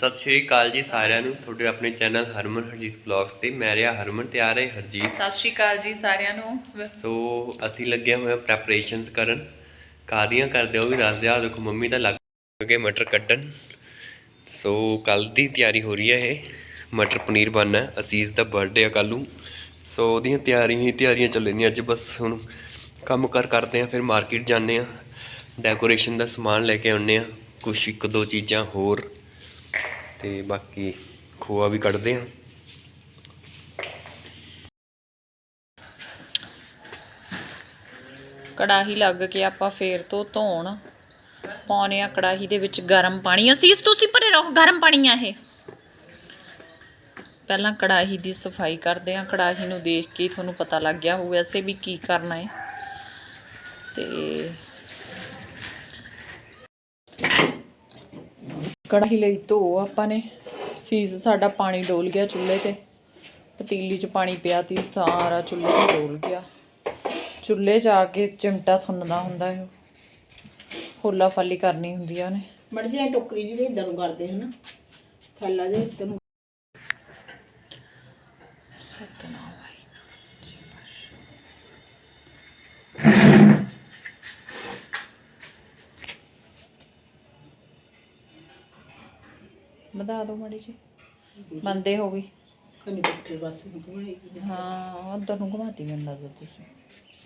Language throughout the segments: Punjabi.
ਸਤਿ ਸ਼੍ਰੀ ਅਕਾਲ ਜੀ ਸਾਰਿਆਂ ਨੂੰ। ਤੁਹਾਡੇ ਆਪਣੇ ਚੈਨਲ ਹਰਮਨ ਹਰਜੀਤ ਵਲੌਗਸ ਤੇ ਮੈਂ ਰਿਹਾ ਹਰਮਨ ਤੇ ਆ ਰਹੇ ਹਰਜੀਤ। ਸਤਿ ਸ਼੍ਰੀ ਅਕਾਲ ਜੀ ਸਾਰਿਆਂ ਨੂੰ। ਸੋ ਅਸੀਂ ਲੱਗੇ ਹੋਏ ਆ ਪ੍ਰੈਪਰੇਸ਼ਨਸ ਕਰਨ। ਕਾਦੀਆਂ ਕਰਦੇ ਉਹ ਵੀ ਦੱਸਦੇ ਆ ਦੇਖੋ ਮੰਮੀ ਤਾਂ ਲੱਗ ਗਏ ਮਟਰ ਕੱਢਣ। ਸੋ ਕੱਲ ਦੀ ਤਿਆਰੀ ਹੋ ਰਹੀ ਹੈ ਇਹ। ਮਟਰ ਪਨੀਰ ਬਣਨਾ ਅਸੀਸ ਦਾ ਬਰਥਡੇ ਆ ਕੱਲ ਨੂੰ। ਸੋ ਉਹਦੀਆਂ ਤਿਆਰੀਆਂ ਹੀ ਤਿਆਰੀਆਂ ਚੱਲਣੀਆਂ ਅੱਜ ਬਸ। ਹੁਣ ਕੰਮ ਕਰ ਕਰਦੇ ਆ ਫਿਰ ਮਾਰਕੀਟ ਜਾਂਦੇ ਆ ਡੈਕੋਰੇਸ਼ਨ ਦਾ ਸਮਾਨ ਲੈ ਕੇ ਆਉਂਦੇ ਆ ਕੁਛ ਇੱਕ ਦੋ ਚੀਜ਼ਾਂ ਹੋਰ। ਤੇ ਬਾਕੀ ਖੋਆ ਵੀ ਕੱਢਦੇ ਆ ਕੜਾਹੀ ਲੱਗ ਕੇ ਆਪਾਂ ਫੇਰ ਤੋਂ ਧੋਣ। ਪਾਉਣੇ ਆ ਕੜਾਹੀ ਦੇ ਵਿੱਚ ਗਰਮ ਪਾਣੀ। ਅਸੀਂ ਤੁਸੀਂ ਭਰੇ ਰਹੋ, ਗਰਮ ਪਾਣੀ ਆ ਇਹ। ਪਹਿਲਾਂ ਕੜਾਹੀ ਦੀ ਸਫ਼ਾਈ ਕਰਦੇ ਆ ਕੜਾਹੀ ਨੂੰ ਦੇਖ ਕੇ ਤੁਹਾਨੂੰ ਪਤਾ ਲੱਗ ਗਿਆ ਹੋਊ ਵੈਸੇ ਵੀ ਕੀ ਕਰਨਾ ਹੈ। ਤੇ ਕੜਾਹੀ ਲਈ ਧੋ ਆਪਾਂ ਨੇ। ਸੀਜ਼ ਸਾਡਾ ਪਾਣੀ ਡੋਲ ਗਿਆ ਚੁੱਲ੍ਹੇ ਤੇ। ਪਤੀਲੀ 'ਚ ਪਾਣੀ ਪਿਆ ਤੀ, ਸਾਰਾ ਚੁੱਲ੍ਹੇ ਤੇ ਡੋਲ ਗਿਆ। ਚੁੱਲ੍ਹੇ 'ਚ ਆ ਕੇ ਚਿਮਟਾ ਥੁੰਨਦਾ ਹੁੰਦਾ ਹੈ। ਫੁੱਲਾ ਫਾਲੀ ਕਰਨੀ ਹੁੰਦੀ ਆ ਉਹਨੇ ਮੜ ਜੇ ਟੋਕਰੀ ਜਿਹੜੀ ਇਧਰ ਨੂੰ ਕਰਦੇ ਹਨ। ਥੈਲਾ ਜੇ ਇੱਧਰ ਨੂੰ ਵਧਾ ਦਿਓ ਮਾੜੀ ਜੀ ਬੰਦੇ ਹੋ ਗਈ ਖਨੀ ਪੁੱਠੇ ਪਾਸੇ ਨੂੰ ਘੁਮਾਈ ਗਈ। ਹਾਂ ਉਧਰ ਨੂੰ ਘੁਮਾਤੀ ਮੈਨੂੰ ਲੱਗਦਾ ਤੁਸੀਂ।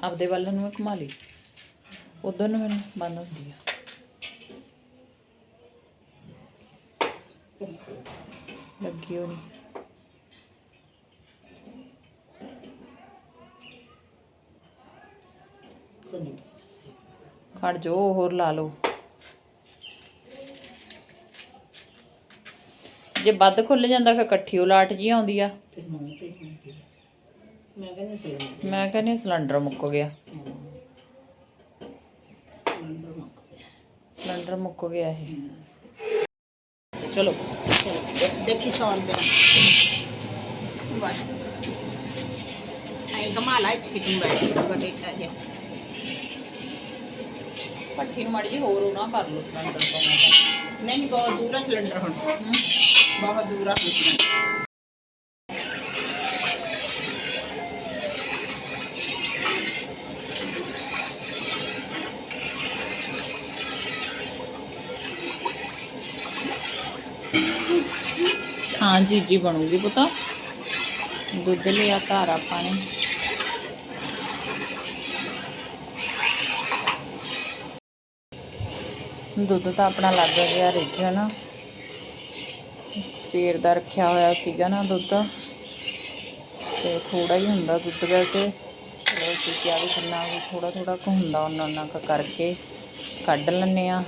ਆਪਦੇ ਵੱਲ ਨੂੰ ਘੁਮਾ ਲਈ। ਉਧਰ ਨੂੰ ਮੈਨੂੰ ਬੰਦ ਹੁੰਦੀ ਆ। ਲੱਗੀ ਹੋਣੀ। ਖੜ ਜੋ ਹੋਰ ਲਾ ਲਓ। ਜੇ ਵੱਧ ਖੁੱਲ ਜਾਂਦਾ ਫਿਰ ਇਕੱਠੀ ਉਲਾਟ ਜੀ ਆਉਂਦੀ ਆ। ਫਿਰ ਮੂੰਹ ਤੇ ਹੁੰਦੀ ਹੈ। ਮੈਂ ਕਹਿੰਦੀ ਸਿਲੰਡਰ ਮੈਂ ਕਹਿੰਦੀ ਸਿਲੰਡਰ ਮੁੱਕ ਗਿਆ। ਸਿਲੰਡਰ ਮੁੱਕ ਗਿਆ ਸਿਲੰਡਰ ਮੁੱਕ ਗਿਆ ਇਹ। ਚਲੋ ਚਲੋ ਦੇ- ਦੇਖੀ ਛੋੜ ਦੇ ਬਸ। ਕਮਾ ਲਾਈ ਕਿਤਨੀ ਬੈਠੀ ਗੱਡੇ ਕਾ ਜੇ। ਪੱਠੀ ਨੂੰ ਮਾੜੀ ਜੀ ਹੋਰ ਉਹ ਨਾ ਕਰ ਲਓ ਸਿਲੰਡਰ ਤੋਂ। ਨਹੀਂ ਬਹੁਤ ਦੂਰ ਹੈ ਸਿਲੰਡਰ ਹੁਣ। ਬਹੁਤ ਦੂਰ ਆ। ਸਿਲੰਡਰ ਹਾਂ, ਜੀ ਜੀ ਬਣੂਗੀ ਪੁੱਤ। ਦੁੱਧ ਲਿਆ ਘਰ ਆਪਾਂ ਨੇ ਦੁੱਧ ਤਾਂ ਆਪਣਾ ਲੱਗ ਗਿਆ ਰਿੱਝਣ ਸਵੇਰ ਦਾ ਰੱਖਿਆ ਹੋਇਆ ਸੀਗਾ ਨਾ ਦੁੱਧ। ਤੇ ਥੋੜਾ ਹੀ ਹੁੰਦਾ ਦੁੱਧ ਵੈਸੇ। ਚਲੋ ਅਸੀਂ ਕਿਹਾ ਵੀ ਕਿੰਨਾ ਵੀ ਥੋੜਾ ਥੋੜਾ ਕੁ ਹੁੰਦਾ ਉਹਨਾਂ ਉਹਨਾਂ ਕੁ ਕਰਕੇ ਕੱਢ ਲੈਂਦੇ ਆ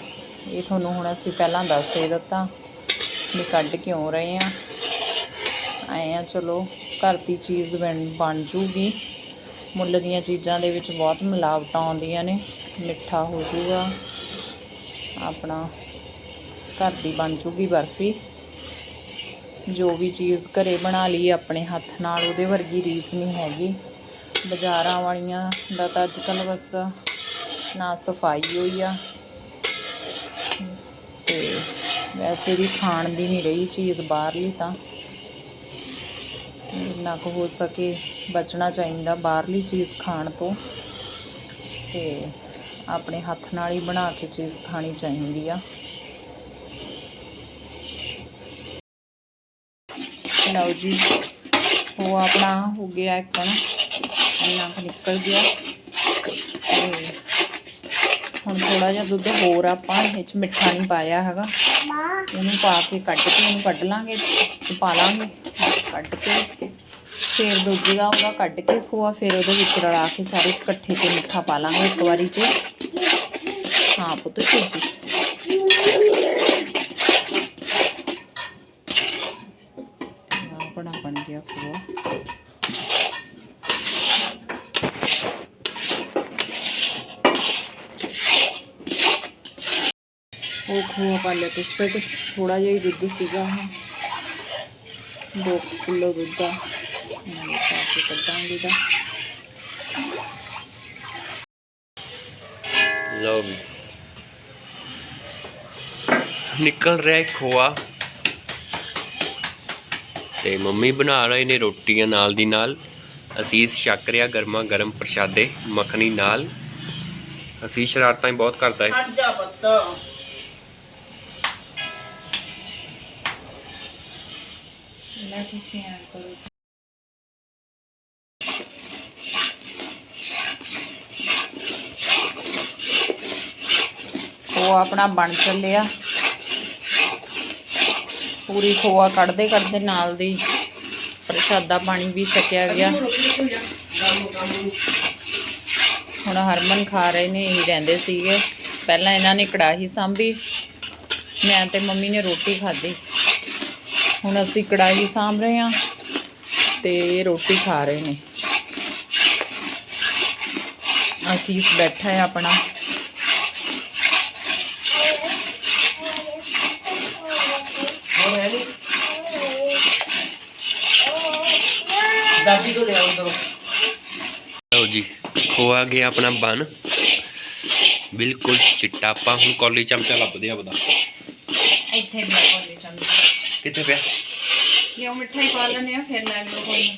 ਇਹ ਤੁਹਾਨੂੰ ਹੁਣ ਅਸੀਂ ਪਹਿਲਾਂ ਦੱਸ ਦੇ ਦਿੱਤਾ ਵੀ ਕੱਢ ਕਿਉਂ ਰਹੇ ਆ ਆਏ ਆ ਚਲੋ, ਘਰ ਦੀ ਚੀਜ਼ ਬਣ ਬਣ ਜੂਗੀ। ਮੁੱਲ ਦੀਆਂ ਚੀਜ਼ਾਂ ਦੇ ਵਿੱਚ ਬਹੁਤ ਮਿਲਾਵਟਾਂ ਆਉਂਦੀਆਂ ਨੇ। ਮਿੱਠਾ ਹੋ ਜੂਗਾ। ਆਪਣਾ ਘਰ ਦੀ ਬਣ ਜੂਗੀ ਬਰਫੀ। ਜੋ ਵੀ ਚੀਜ਼ ਘਰੇ ਬਣਾ ਲਈ ਆਪਣੇ ਹੱਥ ਨਾਲ, ਉਹਦੇ ਵਰਗੀ ਰੀਸ ਨਹੀਂ ਹੈਗੀ। ਬਾਜ਼ਾਰਾਂ ਵਾਲੀਆਂ ਦਾ ਤਾਂ ਅੱਜ ਕੱਲ੍ਹ ਬਸ ਨਾ ਸਫ਼ਾਈ ਹੋਈ ਆ। ਤੇ ਵੈਸੇ ਵੀ ਖਾਣ ਦੀ ਨਹੀਂ ਰਹੀ ਚੀਜ਼ ਬਾਹਰਲੀ ਤਾਂ। ਜਿੰਨਾ ਕੁ ਹੋ ਸਕੇ ਬਚਣਾ ਚਾਹੀਦਾ ਬਾਹਰਲੀ ਚੀਜ਼ ਖਾਣ ਤੋਂ। ਤੇ ਆਪਣੇ ਹੱਥ ਨਾਲ ਹੀ ਬਣਾ ਕੇ ਚੀਜ਼ ਖਾਣੀ ਚਾਹੀਦੀ ਆ। ਲਓ ਜੀ। ਉਹ ਆਪਣਾ ਹੋ ਗਿਆ ਇੱਕ ਨਾ ਇੰਨਾ ਨਿਕਲ ਗਿਆ। ਤੇ ਹੁਣ ਥੋੜਾ ਜਿਹਾ ਦੁੱਧ ਹੋਰ ਆਪਾਂ ਇਹ ਚ ਮਿੱਠਾ ਨਹੀਂ ਪਾਇਆ ਹੈਗਾ। ਇਹਨੂੰ ਪਾ ਕੇ ਕੱਢ ਕੇ ਇਹਨੂੰ ਕੱਢ ਲਾਂਗੇ। ਤੇ ਪਾ ਲਾਂਗੇ। ਕੱਢ ਕੇ ਫਿਰ ਦੁੱਧ ਦਾ ਉਹਦਾ ਕੱਢ ਕੇ ਖੋਆ। ਫਿਰ ਉਹਦੇ ਵਿੱਚ ਰਲਾ ਕੇ ਸਾਰੇ ਇਕੱਠੇ ਤੇ ਮਿੱਠਾ ਪਾ ਲਾਂਗੇ ਇੱਕ ਵਾਰੀ ਚ। ਹਾਂ ਪੁੱਤ ਜੀ ਬਣਾ ਬਣ ਗਿਆ ਖੋਆ ਉਹ ਖੋਆ ਪਾ ਲਿਆ ਤੇ ਕੁਝ ਥੋੜਾ ਜਿਹਾ ਹੀ ਦੁੱਧ ਸੀਗਾ। ਹਾਂ 2 ਕਿਲੋ ਦੁੱਧ ਦਾ ਪਾ ਕੇ ਕੱਢਾਂਗੇ ਦਾ ਲਓ ਵੀ ਨਿਕਲ ਰਿਹਾ ਹੈ ਖੋਆ। ਤੇ ਮੰਮੀ ਬਣਾ ਰਹੇ ਨੇ ਰੋਟੀਆਂ ਨਾਲ ਦੀ ਨਾਲ। ਅਸੀਸ ਛਕ ਰਿਹਾ ਗਰਮਾ ਗਰਮ ਪ੍ਰਸ਼ਾਦੇ ਮੱਖਣੀ ਨਾਲ। ਅਸੀਂ ਸ਼ਰਾਰਤਾਂ ਹੀ ਬਹੁਤ ਕਰਦਾ ਹੈ। ਹਟ ਤੁਸੀਂ ਐਂ ਕਰੋ ਉਹ ਆਪਣਾ ਬਣ ਚੱਲਿਆ। ਪੂਰੀ ਖੋਆ ਕੱਢਦੇ ਕੱਢਦੇ ਨਾਲ ਦੀ ਪ੍ਰਸ਼ਾਦਾ ਪਾਣੀ ਵੀ ਛਕਿਆ ਗਿਆ। ਹੁਣ ਹਰਮਨ ਖਾ ਰਹੇ ਨੇ, ਇਹੀ ਰਹਿੰਦੇ ਸੀਗੇ। ਪਹਿਲਾਂ ਇਹਨਾਂ ਨੇ ਕੜਾਹੀ ਸਾਂਭੀ। ਮੈਂ ਤੇ ਮੰਮੀ ਨੇ ਰੋਟੀ ਖਾਧੀ। ਹੁਣ ਅਸੀਂ ਕੜਾਹੀ ਸਾਂਭ ਰਹੇ ਹਾਂ ਤੇ ਰੋਟੀ ਖਾ ਰਹੇ ਨੇ। ਅਸੀਂ ਬੈਠਾ ਹੈ ਆਪਣਾ। ਦਾਦੀ ਤੋਂ ਲਿਆਓ ਦੋ ਲਓ ਜੀ ਖੋਆ ਗਿਆ ਆਪਣਾ ਬਨ। ਬਿਲਕੁਲ ਚਿੱਟਾ ਆਪਾਂ ਹੁਣ ਕੌਲੀ ਚਮਚਾ ਲੱਭਦੇ ਆ ਬਦਾ ਇੱਥੇ ਵੀ ਕੋਲੇ। ਚੰਦ ਕਿੱਥੇ ਪਿਆ? ਲਿਓ ਮਿੱਠਾਈ ਪਾ ਲੈਣੇ ਆ ਫਿਰ ਲੈ ਲਿਓ ਕੋਈ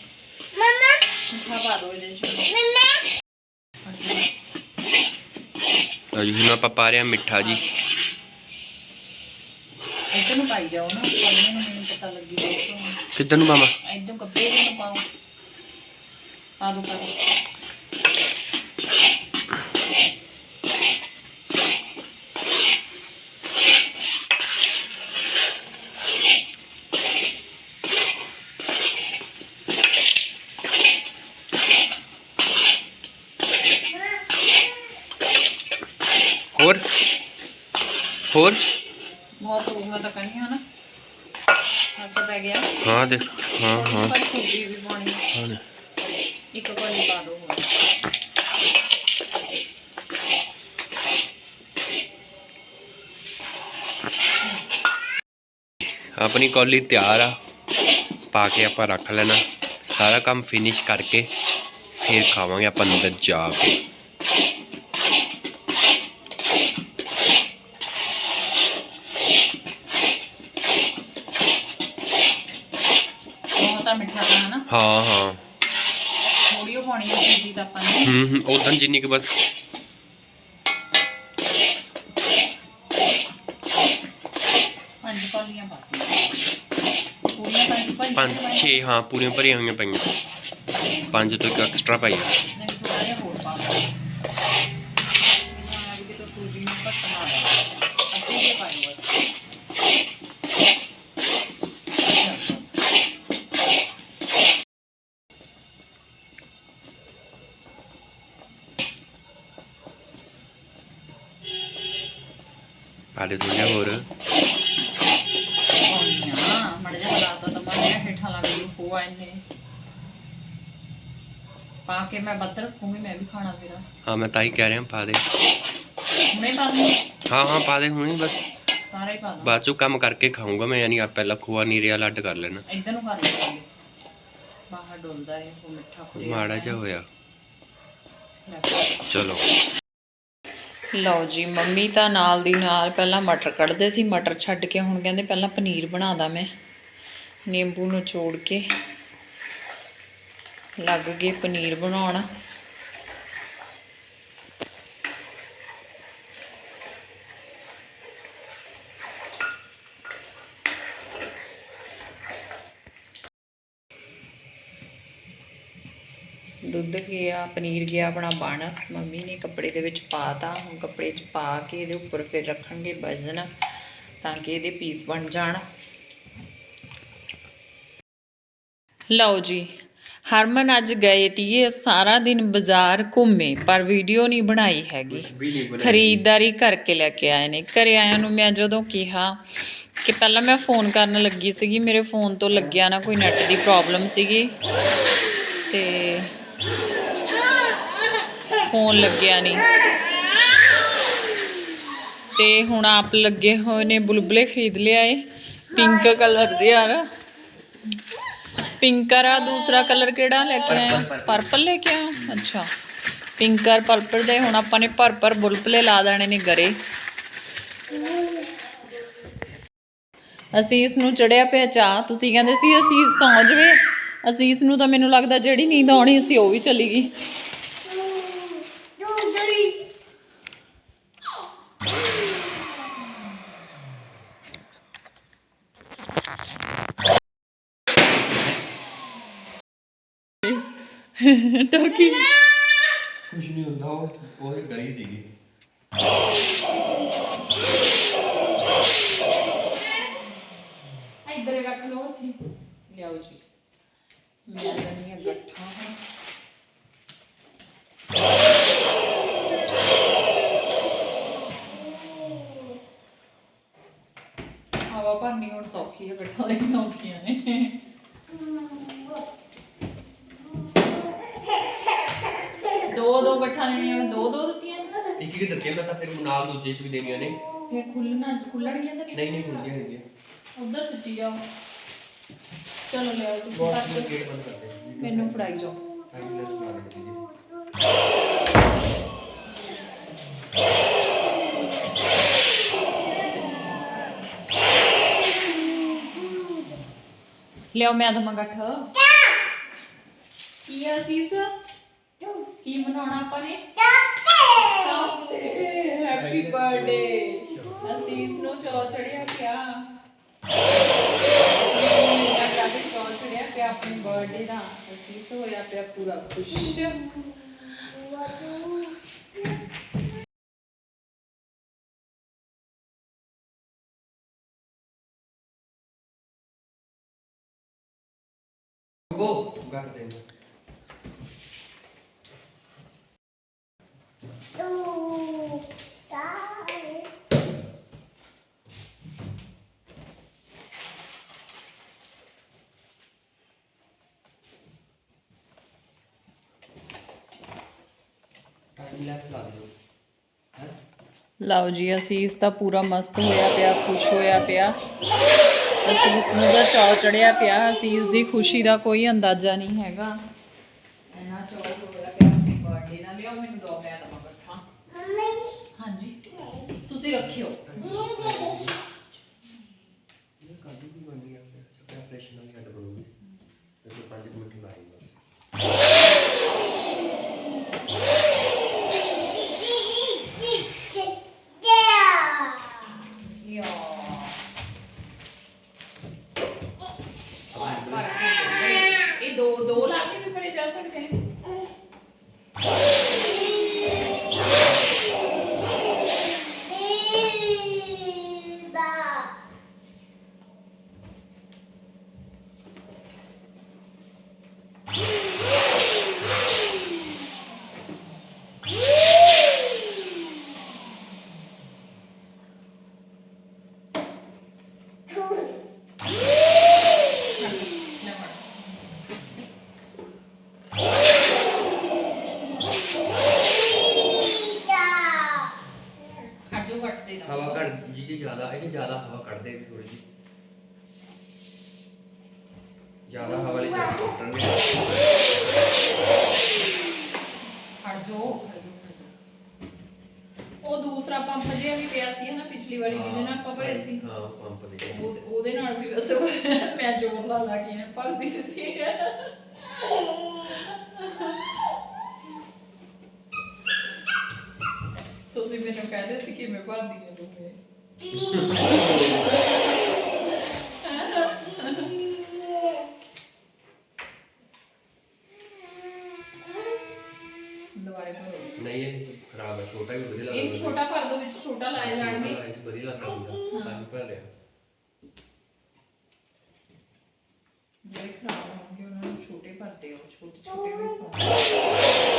ਮਮਾ। ਮਿੱਠਾ ਪਾ ਦਿਓ ਇਹਦੇ ਚ। ਲਓ ਜੀ ਹੁਣ ਆਪਾਂ ਪਾ ਰਹੇ ਹਾਂ ਮਿੱਠਾ ਜੀ। ਇੱਧਰ ਨੂੰ ਪਾਈ ਜਾਓ ਨਾ ਪਾਣੀ ਨੂੰ ਮੈਨੂੰ ਪਤਾ ਲੱਗੀ ਕਿੱਧਰ ਨੂੰ ਮਾਮਾ ਇੱਧਰ ਕੱਪੜੇ ਨੂੰ ਪਾਓ। ਪਾ ਦੋ ਪਾ ਦਿਓ। ਹੋਰ ਹੋਰ? ਬਹੁਤ ਹੋਊਗਾ ਤਾਂ ਕਹੀਂ ਹਨਾ? ਹੱਸ ਪੈ ਗਿਆ। ਹਾਂ ਦੇਖ ਹਾਂ ਹਾਂ। ਪਰ ਸਬਜ਼ੀ ਵੀ ਪਾਉਣੀ ਹੈ। ਹਾਂ ਨੇ। ਇੱਕ ਕੋਲੀ ਪਾ ਦੋ ਹੋਰ ਆਪਣੀ ਕੌਲੀ ਤਿਆਰ ਆ। ਪਾ ਕੇ ਆਪਾਂ ਰੱਖ ਲੈਣਾ। ਸਾਰਾ ਕੰਮ ਫਿਨਿਸ਼ ਕਰਕੇ ਫਿਰ ਖਾਵਾਂਗੇ ਆਪਾਂ ਅੰਦਰ ਜਾ ਕੇ। ਤਾਂ ਮਿੱਠਾ ਤਾਂ ਹਨਾ ਹਾਂ ਹਾਂ। ਥੋੜੀ ਉਹ ਪਾਉਣੀ ਹੈ ਸਬਜ਼ੀ ਤਾਂ ਆਪਾਂ ਨੇ। ਹੂੰ ਹੂੰ ਉਦੋਂ ਜਿੰਨੀ ਕੁ ਬਸ। ਪੰਜ ਕੋਲੀਆਂ ਪਾ ਦਿੱਤੀਆਂ। ਪੂਰੀਆਂ ਪੰਜ ਪੰਜ ਪੰਜ ਛੇ ਹਾਂ ਪੂਰੀਆਂ ਭਰੀਆਂ ਹੋਈਆਂ ਪਈਆਂ। ਪੰਜ ਤੋਂ ਇੱਕ ਐਕਸਟਰਾ ਪਾਈ ਆ। ਹਾਂ ਮੈਂ ਤਾਂ ਹੀ ਕਹਿ ਰਿਹਾ ਪਾ ਦੇ। ਹੁਣੇ ਪਾ ਦੂੰ। ਹਾਂ ਹਾਂ ਪਾ ਦੇ ਹੁਣੇ ਬਸ। ਸਾਰਾ ਹੀ ਪਾ ਦੂੰ। ਬਾਅਦ ਚੋਂ ਕੰਮ ਕਰਕੇ ਖਾਊਂਗਾ ਮੈਂ ਯਾਨੀ ਆ ਪਹਿਲਾਂ ਖੋਆ ਨੀਰੇ ਵਾਲਾ ਅੱਡ ਕਰ ਲੈਣਾ। ਇੱਧਰ ਨੂੰ ਕਰ ਲਵਾਂਗੇ ਬਾਹਰ ਡੋਲਦਾ ਹੈ ਉਹ ਮਿੱਠਾ ਖੁੱਲਿਆ ਮਾੜਾ ਜਿਹਾ ਹੋਇਆ। ਚਲੋ। ਲਓ ਜੀ ਮੰਮੀ ਤਾਂ ਨਾਲ ਦੀ ਨਾਲ ਪਹਿਲਾਂ ਮਟਰ ਕੱਢਦੇ ਸੀ ਮਟਰ ਛੱਡ ਕੇ ਹੁਣ ਕਹਿੰਦੇ ਪਹਿਲਾਂ ਪਨੀਰ ਬਣਾਦਾ ਮੈਂ। ਨਿੰਬੂ ਨੂੰ ਚੋੜ ਕੇ। ਲੱਗ ਗਏ ਪਨੀਰ ਬਣਾਉਣ। ਦੁੱਧ ਗਿਆ ਪਨੀਰ ਗਿਆ ਆਪਣਾ ਬਣ। ਮੰਮੀ ਨੇ ਕੱਪੜੇ ਦੇ ਵਿੱਚ ਪਾਤਾ ਹੁਣ ਕੱਪੜੇ 'ਚ ਪਾ ਕੇ ਇਹਦੇ ਉੱਪਰ ਫਿਰ ਰੱਖਣਗੇ ਵਜ਼ਨ ਤਾਂ ਕਿ ਇਹਦੇ ਪੀਸ ਬਣ ਜਾਣ। ਲਓ ਜੀ ਹਰਮਨ ਅੱਜ ਗਏ ਤੀਏ ਸਾਰਾ ਦਿਨ ਬਾਜ਼ਾਰ ਘੁੰਮੇ ਪਰ ਵੀਡੀਓ ਨਹੀਂ ਬਣਾਈ ਹੈਗੀ। ਖਰੀਦਦਾਰੀ ਕਰਕੇ ਲੈ ਕੇ ਆਏ ਨੇ। ਘਰੇ ਆਇਆਂ ਨੂੰ ਮੈਂ ਜਦੋਂ ਕਿਹਾ ਕਿ ਪਹਿਲਾਂ ਮੈਂ ਫੋਨ ਕਰਨ ਲੱਗੀ ਸੀਗੀ ਮੇਰੇ ਫੋਨ ਤੋਂ ਲੱਗਿਆ ਨਾ ਕੋਈ ਨੈਟ ਦੀ ਪ੍ਰੋਬਲਮ ਸੀਗੀ। ਤੇ ਫੋਨ ਲੱਗਿਆ ਨਹੀਂ ਤੇ ਹੁਣ ਆਪ ਲੱਗੇ ਹੋਏ ਨੇ ਬੁਲਬੁਲੇ ਖਰੀਦ ਲਿਆਏ। ਪਿੰਕ ਕਲਰ ਦੇ ਯਾਰ। ਪਿੰਕ ਆ ਦੂਸਰਾ ਕਲਰ ਕਿਹੜਾ ਲੈ ਕੇ ਆਏ? ਪਰਪਲ ਲੈ ਕੇ ਆਏ ਅੱਛਾ। ਪਿੰਕ ਔਰ ਪਰਪਲ ਦੇ ਹੁਣ ਆਪਾਂ ਨੇ ਭਰ ਭਰ ਬੁਲਬੁਲੇ ਲਾ ਦੇਣੇ ਨੇ ਗਰੇ ਅਸੀਸ ਨੂੰ ਚੜਿਆ ਪਿਆ ਚਾਹ। ਤੁਸੀਂ ਕਹਿੰਦੇ ਸੀ ਅਸੀਸ ਸੌਂ ਜਵੇ। ਅਸੀਸ ਨੂੰ ਤਾਂ ਮੈਨੂੰ ਲੱਗਦਾ ਜਿਹੜੀ ਨੀਂਦ ਆਉਣੀ ਸੀ ਉਹ ਵੀ ਚਲੀ ਗਈ। ਟੋਕੀ। ਕੁਝ ਨਹੀਂ ਹੁੰਦਾ ਉਹ ਉਹ ਡਰੀ ਸੀਗੀ। ਇੱਧਰ ਰੱਖ ਲਓ ਉੱਥੇ। ਲਿਆਓ ਜੀ। ਮੈਂ ਲੈਣੀ ਹੈ ਗੱਠਾ ਹਵਾ ਭਰਨੀ ਹੁਣ ਸੌਖੀ ਹੈ ਗੱਠਾ ਲੈਣਾ ਔਖੀਆਂ ਨੇ ਦੋ ਦੋ ਗੱਠਾ ਲੈਣੀਆਂ ਮੈਂ ਦੋ ਦੋ ਦਿੱਤੀਆਂ ਨੇ। ਇੱਕ ਇੱਕ ਦਿੱਤੇ ਮੈਂ ਤਾਂ ਫਿਰ ਨਾਲ ਦੂਜੇ ਚ ਵੀ ਦੇਣੀਆਂ ਨੇ ਫਿਰ ਖੁੱਲਣਾ ਖੁੱਲਣਗੀਆਂ ਤਾਂ ਨਹੀਂ ਨਹੀਂ ਨਹੀਂ ਹੁੰਦੀਆਂ ਹੈਗੀਆਂ ਉਧਰ ਸਿੱਟੀ ਜਾਓ ਚਲੋ ਲਿਆਓ ਤੁਸੀਂ ਬਹੁਤ ਕੱਟ ਨੂੰ ਕੇ। ਗੇਟ ਬੰਦ ਕਰ ਦੇ ਮੈਨੂੰ ਫੜਾਈ ਜਾਓ। ਟਾਈਮ ਲੈਸ ਬਣਾ ਦੇ ਜੀ ਲਿਆਓ ਮੈਂ ਦਮਾ ਗੱਠ ਕੀ ਆ ਸੀਸ ਕੀ ਮਨਾਉਣਾ ਆਪਾਂ ਨੇ? ਹੈਪੀ ਬਰਥਡੇ ਅਸੀਸ ਨੂੰ ਚੋ ਚੜਿਆ ਚੋ ਪਿਆ ਆਪਣੇ ਬਰਥਡੇ ਦਾ ਅਸੀਸ ਹੋਇਆ ਪਿਆ ਪੂਰਾ ਖੁਸ਼ ਗੋ ਗੱਟ ਦੇ ਟਾਈਮ ਲੈਸ ਲਾ ਦਿਓ। ਹੈ? ਲਓ ਜੀ ਅਸੀਸ ਤਾਂ ਪੂਰਾ ਮਸਤ ਹੋਇਆ ਪਿਆ ਖੁਸ਼ ਹੋਇਆ ਪਿਆ। ਅਸੀਸ ਨੂੰ ਤਾਂ ਚੌ ਚੜਿਆ ਪਿਆ ਅਸੀਸ ਦੀ ਖੁਸ਼ੀ ਦਾ ਕੋਈ ਅੰਦਾਜ਼ਾ ਨਹੀਂ ਹੈਗਾ। ਐਨਾ ਚੌ ਹੋਇਆ ਪਿਆ ਆਪਣੀ ਬਰਥਡੇ ਨਾਲ ਲਿਓ ਮੈਨੂੰ ਦੋ ਮੈਂ ਦਮਾ ਇਕੱਠਾ ਹਾਂਜੀ। ਤੁਸੀਂ ਰੱਖਿਓ। ਇਹ ਕਾਦੀ ਵੀ ਬਣੀ ਆ? ਫਿਰ ਆਪਰੇਸ਼ਨ ਵਾਲੀ ਹੱਡ ਬਣੂਗੀ। ਤੇ 5 ਮਿੰਟ ਲਾਏਗਾ ਖਰਾਬ ਹੈ ਛੋਟਾ ਵੀ ਵਧੀਆ ਲੱਗਦਾ ਇਹ ਛੋਟਾ ਭਰ ਦੋ ਵਿੱਚ ਛੋਟਾ ਲਾਏ ਜਾਣਗੇ। ਵਧੀਆ ਲੱਗਦਾ ਹੁੰਦਾ ਭਰ ਲਿਆ ਜਿਹੜੇ ਖਰਾਬ ਹੋਣਗੇ ਉਹਨਾਂ ਨੂੰ ਛੋਟੇ ਭਰਦੇ ਹੋ ਛੋਟੇ ਛੋਟੇ ਵੀ ਸੌਂ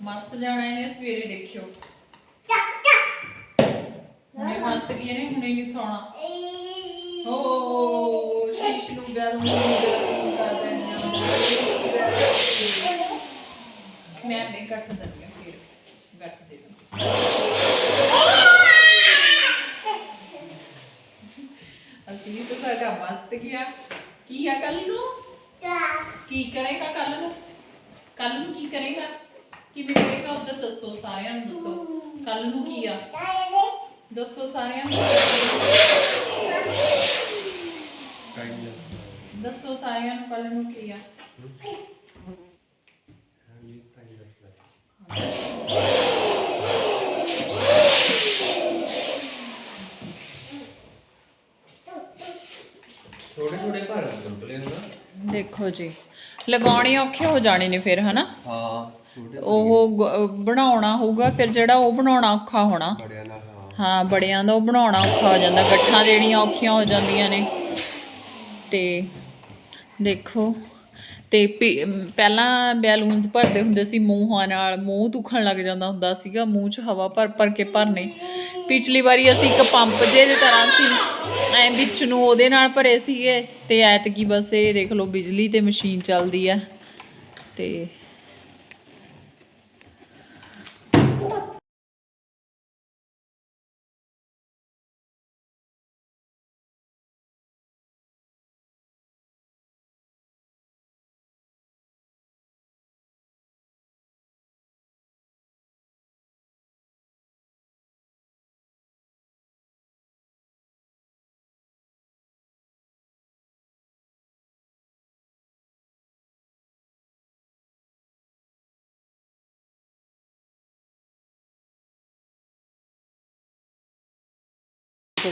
ਮਸਤ ਜਾਣਾ ਇਹਨੇ ਸਵੇਰੇ ਦੇਖਿਓ ਹੁਣੇ ਮਸਤ ਕੀ ਇਹਨੇ ਹੁਣੇ ਨਹੀਂ ਸੌਣਾ ਓ ਸ਼ੀਸ਼ ਨੂੰ ਗਰਮ ਨੂੰ ਗਰਮ ਕਰ ਦੇਣੀ ਆ ਮੈਂ ਨਹੀਂ ਕੱਟ ਦਿੰਦੀ ਆ ਫਿਰ ਕੱਟ ਦੇ ਦਾਂ ਅਸੀਂ ਤਾਂ ਸਾਡਾ ਮਸਤ ਗਿਆ ਕੀ ਆ ਕੱਲ ਨੂੰ ਕੀ ਕਰੇਗਾ ਕਿਵੇਂ ਕਰੇਗਾ ਉਧਰ ਦੱਸੋ ਸਾਰਿਆਂ ਨੂੰ ਦੱਸੋ। ਕੱਲ ਨੂੰ ਕੀ ਆ? ਦੱਸੋ ਸਾਰਿਆਂ ਨੂੰ। ਦੱਸੋ ਸਾਰਿਆਂ ਨੂੰ ਕੱਲ ਨੂੰ ਕੀ ਆ। ਛੋਟੇ ਛੋਟੇ ਘਰ ਕੰਪਲੇ ਹੁੰਦਾ ਦੇਖੋ ਜੀ। ਲਗਾਉਣੇ ਔਖੇ ਹੋ ਜਾਣੇ ਨੇ ਫਿਰ ਹਨਾ? ਹਾਂ ਛੋਟੇ ਉਹ ਗ- ਬਣਾਉਣਾ ਹੋਊਗਾ ਫਿਰ ਜਿਹੜਾ ਉਹ ਬਣਾਉਣਾ ਔਖਾ ਹੋਣਾ। ਬੜਿਆਂ ਨਾਲ ਹਾਂ। ਹਾਂ ਬੜਿਆਂ ਦਾ ਉਹ ਬਣਾਉਣਾ ਔਖਾ ਹੋ ਜਾਂਦਾ ਗੱਠਾਂ ਦੇਣੀਆਂ ਔਖੀਆਂ ਹੋ ਜਾਂਦੀਆਂ ਨੇ। ਤੇ ਦੇਖੋ ਤੇ ਪੀ- ਅਮ, ਪਹਿਲਾਂ ਬੈਲੂਨਸ ਭਰਦੇ ਹੁੰਦੇ ਸੀ ਮੂੰਹਾਂ ਨਾਲ ਮੂੰਹ ਦੁਖਣ ਲੱਗ ਜਾਂਦਾ ਹੁੰਦਾ ਸੀਗਾ ਮੂੰਹ 'ਚ ਹਵਾ ਭਰ ਭਰ ਕੇ ਭਰਨੇ। ਪਿਛਲੀ ਵਾਰੀ ਅਸੀਂ ਇੱਕ ਪੰਪ ਜੇ ਦੀ ਤਰ੍ਹਾਂ ਸੀ ਐ ਵਿੱਚ ਨੂੰ ਉਹਦੇ ਨਾਲ ਭਰੇ ਸੀਗੇ ਤੇ ਐਤਕੀ ਬਸ ਇਹ ਦੇਖ ਲਓ ਬਿਜਲੀ ਤੇ ਮਸ਼ੀਨ ਚੱਲਦੀ ਆ ਤੇ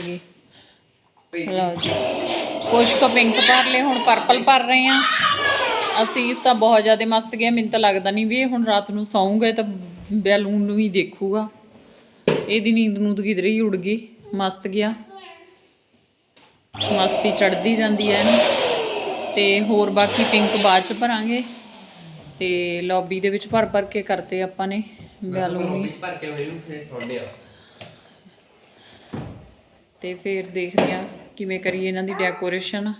ਗਈ ਲਓ ਜੀ। ਕੁਛ ਕੁ ਪਿੰਕ ਭਰ ਲਏ ਹੁਣ ਪਰਪਲ ਭਰ ਰਹੇ ਆ ਅਸੀਂ ਇਸ ਤਾਂ ਬਹੁਤ ਜ਼ਿਆਦਾ ਮਸਤ ਗਿਆ ਮੈਨੂੰ ਤਾਂ ਲੱਗਦਾ ਨਹੀਂ ਵੀ ਇਹ ਹੁਣ ਰਾਤ ਨੂੰ ਸੌਂਗੇ ਤਾਂ ਬੈਲੂਨ ਨੂੰ ਹੀ ਦੇਖੂਗਾ। ਇਹਦੀ ਨੀਂਦ ਨੂੰ ਤਾਂ ਕਿਧਰੇ ਹੀ ਉੜ ਗਈ। ਮਸਤ ਗਿਆ। ਮਸਤੀ ਚੜਦੀ ਜਾਂਦੀ ਹੈ ਇਹਨੂੰ। ਤੇ ਹੋਰ ਬਾਕੀ ਪਿੰਕ ਬਾਅਦ ਚ ਭਰਾਂਗੇ। ਤੇ ਲੌਬੀ ਦੇ ਵਿੱਚ ਭਰ ਭਰ ਕੇ ਕਰਤੇ ਆਪਾਂ ਨੇ ਬੈਲੂਨ ਵਿੱਚ ਭਰ ਕੇ ਫੇਰ ਸੌਂਦੇ ਆ। ਤੇ ਫਿਰ ਦੇਖਦੇ ਆ ਕਿਵੇਂ ਕਰੀਏ ਇਹਨਾਂ ਦੀ ਡੈਕੋਰੇਸ਼ਨ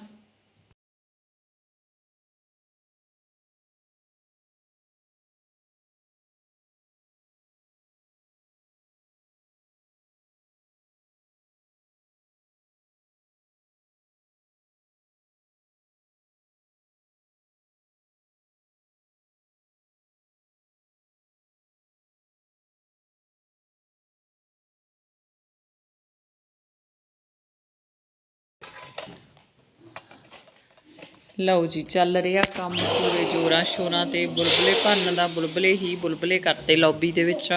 ਲਓ ਜੀ, ਚੱਲ ਰਿਹਾ ਕੰਮ ਪੂਰੇ ਜੋਰਾਂ ਸ਼ੋਰਾਂ ਤੇ, ਬੁਲਬਲੇ ਭੰਨ ਦਾ ਬੁਲਬਲੇ ਹੀ ਬੁਲਬਲੇ ਕਰਤੇ ਲੌਬੀ ਦੇ ਵਿੱਚ।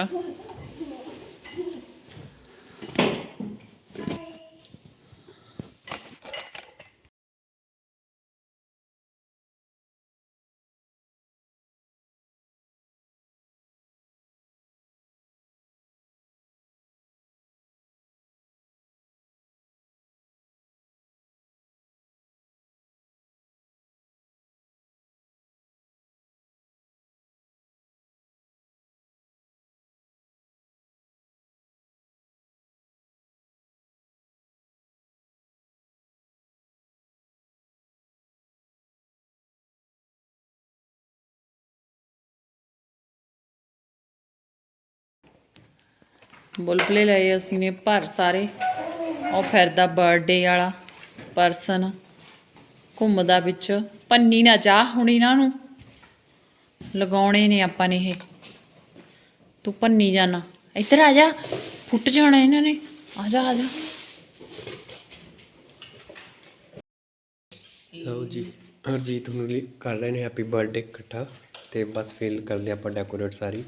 ਬੁਲਬੁਲੇ ਲਏ ਅਸੀਂ ਨੇ ਭਰ ਸਾਰੇ। ਉਹ ਫਿਰਦਾ ਬਰਥਡੇ ਵਾਲਾ ਪਰਸਨ ਘੁੰਮਦਾ ਵਿੱਚ। ਪੰਨੀ ਨਾ ਜਾ ਹੁਣ ਇਹਨਾਂ ਨੂੰ। ਲਗਾਉਣੇ ਨੇ ਆਪਾਂ ਨੇ ਇਹ। ਤੂੰ ਪੰਨੀ ਜਾਣਾ ਇੱਧਰ ਆ ਜਾ। ਫੁੱਟ ਜਾਣਾ ਇਹਨਾਂ ਨੇ। ਆ ਜਾ ਆ ਜਾ। ਲਓ ਜੀ, ਹਰਜੀਤ ਹੁਣ ਕਰ ਰਹੇ ਨੇ ਹੈਪੀ ਬਰਥਡੇ ਇਕੱਠਾ। ਤੇ ਬਸ ਫੀਲ ਕਰਦੇ ਆਪਾਂ decorate sorry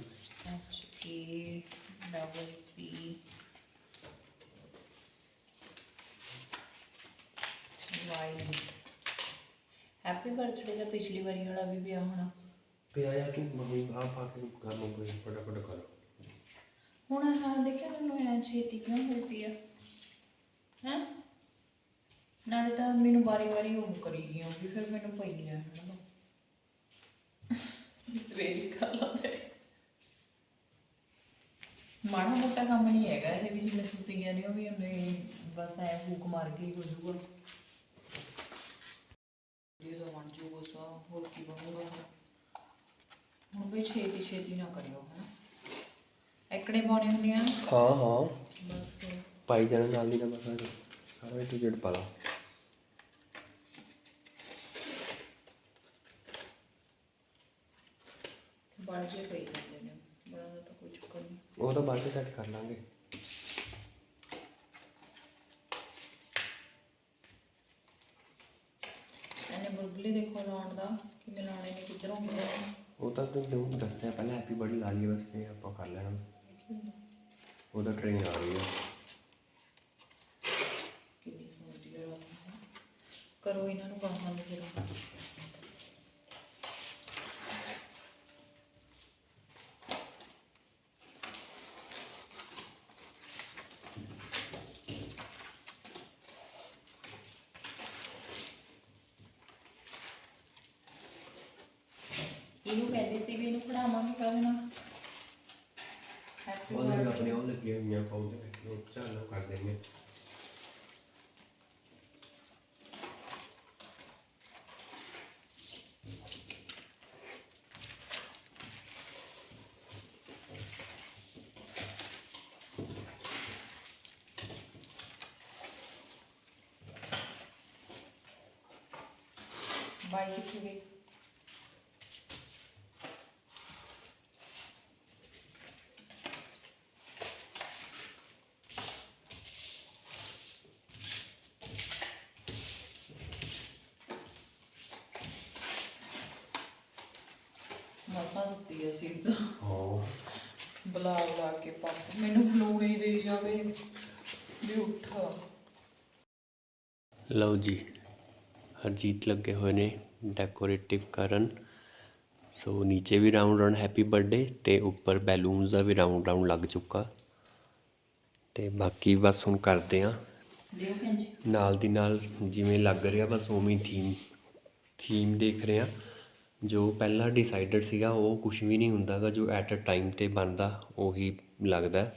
H A double P Y happy birthday ਦਾ ਪਿਛਲੀ ਵਾਰੀ ਵਾਲਾ ਵੀ ਪਿਆ ਹੋਣਾ? ਪਿਆ ਆਇਆ ਤੂੰ ਮੰਮੀ ਆ ਪਾ ਕੇ ਕੰਮ ਕੋਈ ਫਟਾਫਟ ਕਰੋ। ਹੁਣ ਹਾਂ ਦੇਖਿਆ ਤੈਨੂੰ ਐ ਛੇਤੀ ਕਿਉਂ ਹੋਈ ਪਈ ਆ? ਹੈ? ਨਾਲੇ ਤਾਂ ਮੈਨੂੰ ਵਾਰੀ ਵਾਰੀ ਉਹ ਕਰੀ ਗਈ ਹੋਗੀ ਫਿਰ ਮੈਨੂੰ ਪਈ ਦੋ ਇਸ ਵੇਰੀ ਖਾ ਲਾਂਦੇ ਮਾੜਾ ਮੋਟਾ ਕੰਮ ਨਹੀਂ ਹੈਗਾ ਇਹ ਵੀ ਜਿਵੇਂ ਤੁਸੀਂ ਕਹਿੰਦੇ ਹੋ ਵੀ ਉਹਨੇ ਬਸ ਐ ਹੁਕ ਮਾਰ ਕੇ ਹੀ ਜੂਗਾ ਤਾਂ ਬਣ ਜੂਗਾ ਸਾ ਹੋਰ ਕੀ ਬਣੂਗਾ ਹੁਣ? ਹੁਣ ਵੀ ਛੇਤੀ ਛੇਤੀ ਨਾ ਕਰਿਓ ਹਨਾ? ਐਕੜੇ ਪਾਉਣੇ ਹੁੰਦੇ ਆ। ਹਾਂ ਹਾਂ। ਬਸ ਫਿਰ। ਪਾਈ ਜਾਣਾ ਨਾਲ ਦੀ ਨਾਲ ਮਸਾ ਸਾਰਾ ਟੂ ਜੇਡ ਪਾ ਲਾ। ਬਣ ਜੇ ਪਈ ਜਾਂਦੇ ਨੇ ਬੜਾ ਦਾ ਤਾਂ ਕੋਈ ਚੱਕਰ ਨਹੀਂ ਉਹ ਤਾਂ ਬਾਅਦ ਚ ਸੈੱਟ ਕਰ ਲਾਂਗੇ। ਬੁਲਬੁਲੇ ਦੇਖੋ ਲਾਉਣ ਦਾ ਕਿਵੇਂ ਲਾਉਣੇ ਨੇ ਕਿੱਧਰੋਂ ਕਿੱਧਰੋਂ ਉਹ ਤਾਂ ਤੂੰ ਦੱਸਿਆ ਪਹਿਲਾਂ ਹੈਪੀ ਬਰਥਡੇ ਲਾ ਲਈ ਬਸ ਇਹ ਆਪਾਂ ਕਰ ਲੈਣਾ। ਉਹਦਾ ਟ੍ਰੇਨ ਆ ਰਹੀ ਹੈ ਕਿੰਨੀ ਸੋਹਣੀ ਹੈ ਕਰੋ ਇਹਨਾਂ ਨੂੰ ਬਾਹਾਂ ਨੂੰ ਫਿਰ। ਇਹਨੂੰ ਕਹਿੰਦੇ ਸੀ ਵੀ ਇਹਨੂੰ ਖੜਾਵਾਂਗੇ ਕਾਹਦੇ ਨਾਲ? ਹੈਪੀ ਉਹਦੇ ਆਪਣੇ ਉਹ ਲੱਗੇ ਹੋਈਆਂ ਪਾਉਂਦੇ ਉਹ ਚਾਲੂ ਕਰ ਦੇਂਗੇ ਬਾਈ ਕਿੱਥੇ ਗਏ ਮਸਾ ਸੁੱਤੀ ਐ ਸੀਸ ਹਾਂ ਬੁਲਾ ਬੁਲਾ ਕੇ ਪਾਪ ਮੈਨੂੰ ਬਲੂਈ ਦੇ ਜਾਵੇ। ਵੀ ਉੱਠ। ਲਓ ਜੀ ਹਰਜੀਤ ਲੱਗੇ ਹੋਏ ਨੇ ਡੈਕੋਰੇਟਿਵ ਕਰਨ। ਸੋ ਨੀਚੇ ਵੀ ਰਾਉਂਡ ਰਾਉਂਡ ਹੈਪੀ ਬਰਥਡੇ ਤੇ ਉੱਪਰ ਬੈਲੂਨਸ ਦਾ ਵੀ ਰਾਉਂਡ ਰਾਉਂਡ ਲੱਗ ਚੁੱਕਾ। ਤੇ ਬਾਕੀ ਬਸ ਹੁਣ ਕਰਦੇ ਆ ਨਾਲ ਦੀ ਨਾਲ ਜਿਵੇਂ ਲੱਗ ਰਿਹਾ ਬਸ ਉਵੇਂ ਥੀਮ ਥੀਮ ਦੇਖ ਰਹੇ ਆ ਜੋ ਪਹਿਲਾਂ ਡਿਸਾਈਡਡ ਸੀਗਾ, ਉਹ ਕੁਛ ਵੀ ਨਹੀਂ ਹੁੰਦਾ ਗਾ ਜੋ ਐਟ ਅ ਟਾਈਮ ਤੇ ਬਣਦਾ, ਉਹੀ ਲੱਗਦਾ।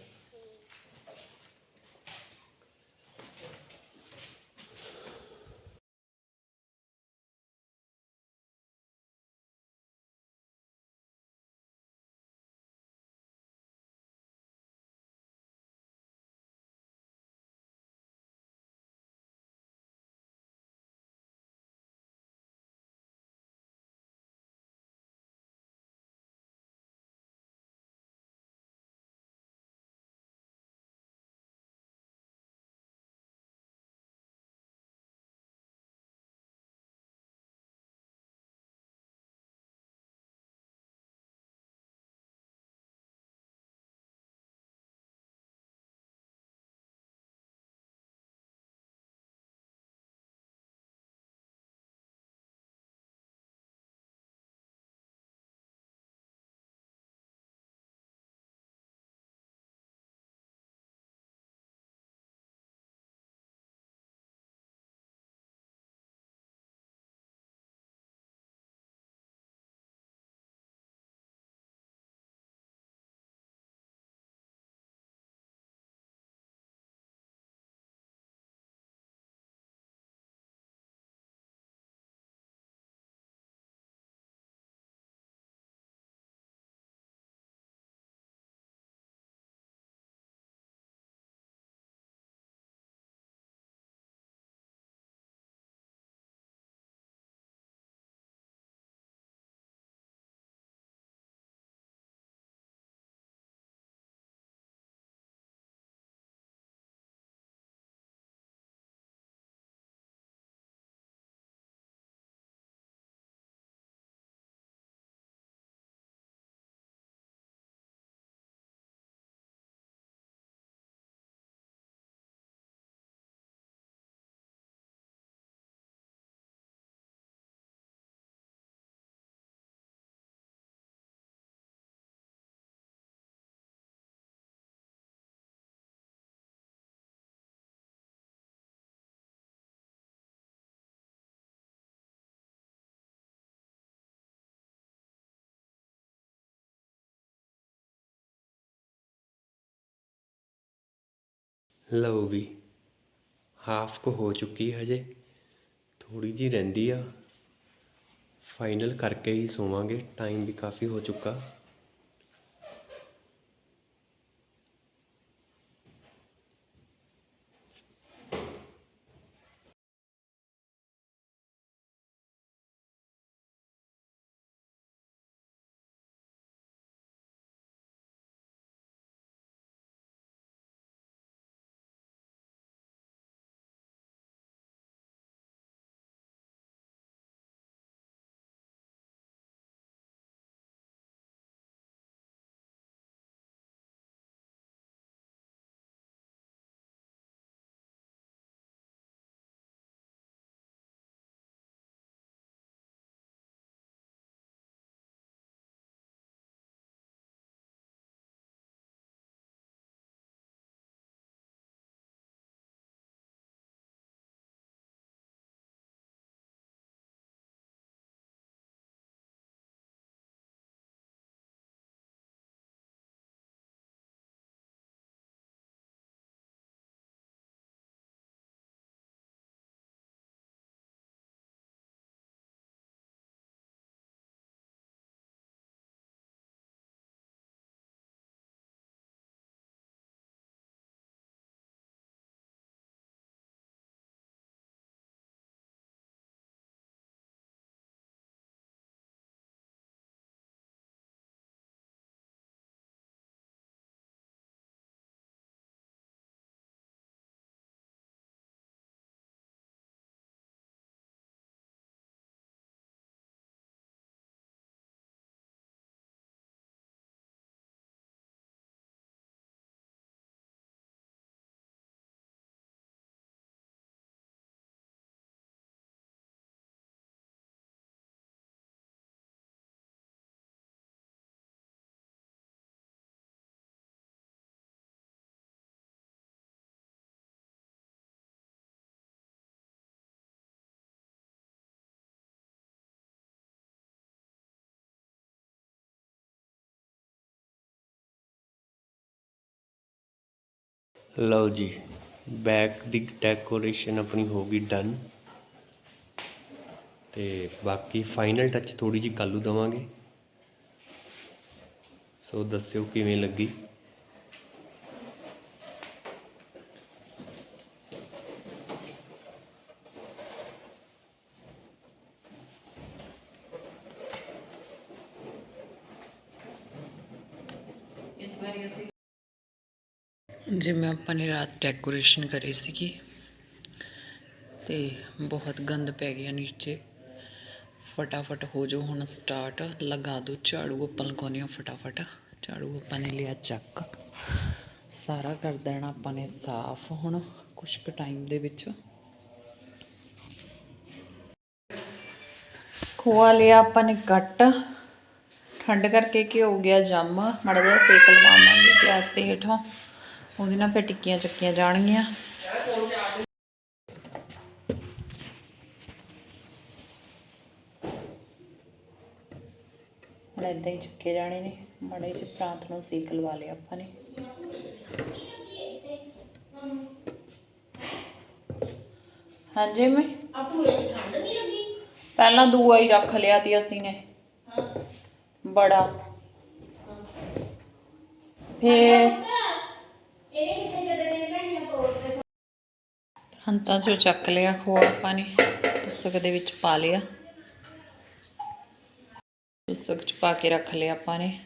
ਲਓ ਵੀ। ਹਾਫ ਕੁ ਹੋ ਚੁੱਕੀ ਹੈ ਹਜੇ। ਥੋੜੀ ਜੀ ਰਹਿੰਦੀ ਆ। ਫਾਈਨਲ ਕਰਕੇ ਹੀ ਸੋਵਾਂਗੇ। ਟਾਈਮ ਵੀ ਕਾਫੀ ਹੋ ਚੁੱਕਾ। ਲਓ ਜੀ ਬੈਕ ਦੀ ਡੈਕੋਰੇਸ਼ਨ ਆਪਣੀ ਹੋ ਗਈ ਡਨ ਤੇ ਬਾਕੀ ਫਾਈਨਲ ਟੱਚ ਥੋੜੀ ਜਿਹੀ ਕੱਲੂ ਦਵਾਂਗੇ। ਸੋ ਦੱਸਿਓ ਕਿਵੇਂ ਲੱਗੀ ਇਸ ਵਾਰੀ ਅਸੀਂ ਜਿਵੇਂ ਆਪਾਂ ਨੇ ਰਾਤ ਡੈਕੋਰੇਸ਼ਨ ਕਰੀ ਸੀਗੀ ਤੇ ਬਹੁਤ ਗੰਦ ਪੈ ਗਿਆ ਨੀਚੇ। ਫਟਾਫਟ ਹੋ ਜੋ ਹੁਣ ਸਟਾਰਟ ਲਗਾ ਦੋ ਝਾੜੂ, ਆਪਾਂ ਲਗਾਉਂਦੇ ਹਾਂ ਫਟਾਫਟ। ਝਾੜੂ ਆਪਾਂ ਨੇ ਲਿਆ ਚੱਕ। ਸਾਰਾ ਕਰ ਦੇਣਾ ਆਪਾਂ ਨੇ ਸਾਫ਼ ਹੁਣ, ਕੁਛ ਕੁ ਟਾਈਮ ਦੇ ਵਿੱਚ। ਖੋਆ ਲਿਆ ਆਪਾਂ ਨੇ ਕੱਟ ਠੰਡ ਕਰਕੇ ਕੀ ਹੋ ਗਿਆ ਜੰਮ? ਮਾੜਾ ਜਿਹਾ ਸੇਕ ਲਵਾਵਾਂਗੇ ਪਿਆਜ਼ ਤੇ ਹੇਠੋਂ। ਉਹਦੇ ਨਾਲ ਫਿਰ ਟਿੱਕੀਆਂ ਚੱਕੀਆਂ ਜਾਣਗੀਆਂ। ਹੁਣ ਇਦਾਂ ਹੀ ਚੱਕੇ ਜਾਣੇ ਨੇ। ਮਾੜੇ ਜਿਹੇ ਪ੍ਰਾਂਤ ਨੂੰ ਸੇਕ ਲਵਾ ਲਿਆ ਆਪਾਂ ਨੇ। ਹਾਂਜੀ ਮੈਂ ਪਹਿਲਾਂ ਦੂਆ ਹੀ ਰੱਖ ਲਿਆ ਤੀ ਅਸੀਂ ਨੇ। ਬੜਾ। ਫੇਰ ਹੰਤਾ ਚੋਂ ਚੱਕ ਲਿਆ ਖੋਆ ਆਪਾਂ ਨੇ ਪੁਸਤਕ ਦੇ ਵਿੱਚ ਪਾ ਲਿਆ। ਪੁਸਤਕ ਚ ਪਾ ਕੇ ਰੱਖ ਲਿਆ ਆਪਾਂ ਨੇ।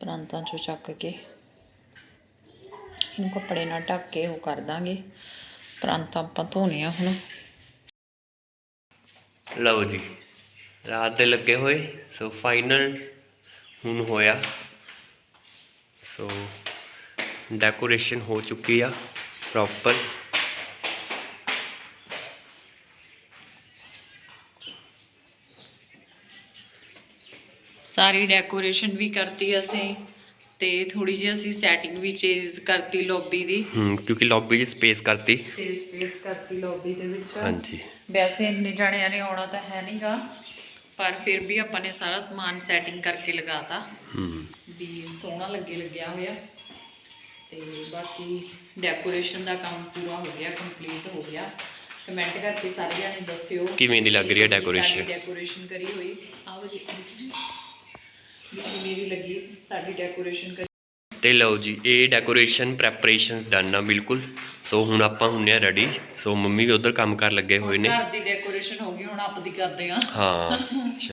ਪ੍ਰਾਂਤਾਂ ਚੋਂ ਚੱਕ ਕੇ। ਇਹਨੂੰ ਕੱਪੜੇ ਨਾਲ ਢੱਕ ਕੇ ਉਹ ਕਰ ਦਾਂਗੇ। ਪ੍ਰਾਂਤਾਂ ਆਪਾਂ ਧੋਣੇ ਆ ਹੁਣ। ਲਓ ਜੀ, ਰਾਤ ਦੇ ਲੱਗੇ ਹੋਏ, ਸੋ ਫਾਈਨਲ ਹੁਣ ਹੋਇਆ। ਸੋ ਡੈਕੋਰੇਸ਼ਨ ਹੋ ਚੁੱਕੀ ਆ ਪ੍ਰੋਪਰ ਸਾਰੀ ਡੈਕੋਰੇਸ਼ਨ ਵੀ ਕਰਤੀ ਅਸੀਂ ਤੇ ਥੋੜੀ ਜਿਹੀ ਅਸੀਂ ਸੈਟਿੰਗ ਵੀ ਚੇਂਜ ਕਰਤੀ ਲੌਬੀ ਦੀ। ਹੂੰ ਕਿਉਂਕਿ ਲੌਬੀ 'ਚ ਸਪੇਸ ਕਰਤੀ। ਤੇ ਸਪੇਸ ਕਰਤੀ ਲੌਬੀ ਦੇ ਵਿੱਚ। ਹਾਂਜੀ। ਵੈਸੇ ਇੰਨੇ ਜਾਣਿਆਂ ਨੇ ਆਉਣਾ ਤਾਂ ਹੈ ਨਹੀਂਗਾ ਪਰ ਫਿਰ ਵੀ ਆਪਾਂ ਨੇ ਸਾਰਾ ਸਮਾਨ ਸੈਟਿੰਗ ਕਰਕੇ ਲਗਾਤਾ। ਹੂੰ। ਵੀ ਸੋਹਣਾ ਲੱਗੇ ਲੱਗਿਆ ਹੋਇਆ। ਤੇ ਬਾਕੀ ਡੈਕੋਰੇਸ਼ਨ ਦਾ ਕੰਮ ਪੂਰਾ ਹੋ ਗਿਆ ਕੰਪਲੀਟ ਹੋ ਗਿਆ। ਕਮੈਂਟ ਕਰਕੇ ਸਾਰੇ ਜਾਣੇ ਦੱਸਿਓ ਕਿਵੇਂ ਦੀ ਲੱਗ ਰਹੀ ਹੈ decoration? ਡੈਕੋਰੇਸ਼ਨ ਕਰੀ ਹੋਈ। ਆਹ ਵੀ ਕਿਵੇਂ ਦੀ ਲੱਗੀ ਸਾਡੀ ਡੈਕੋਰੇਸ਼ਨ ਕਰੀ। ਤੇ ਲਓ ਜੀ ਇਹ ਡੈਕੋਰੇਸ਼ਨ ਪ੍ਰੈਪਰੇਸ਼ਨ ਡਨ ਆ ਬਿਲਕੁਲ। ਸੋ ਹੁਣ ਆਪਾਂ ਹੁੰਨੇ ਆ ਰੈਡੀ ਸੋ ਮੰਮੀ ਵੀ ਉਧਰ ਕੰਮ ਕਰ ਲੱਗੇ ਹੋਏ ਨੇ। ਘਰ ਦੀ ਡੈਕੋਰੇਸ਼ਨ ਹੋ ਗਈ ਹੁਣ ਆਪ ਦੀ ਕਰਦੇ ਆ। ਹਾਂ।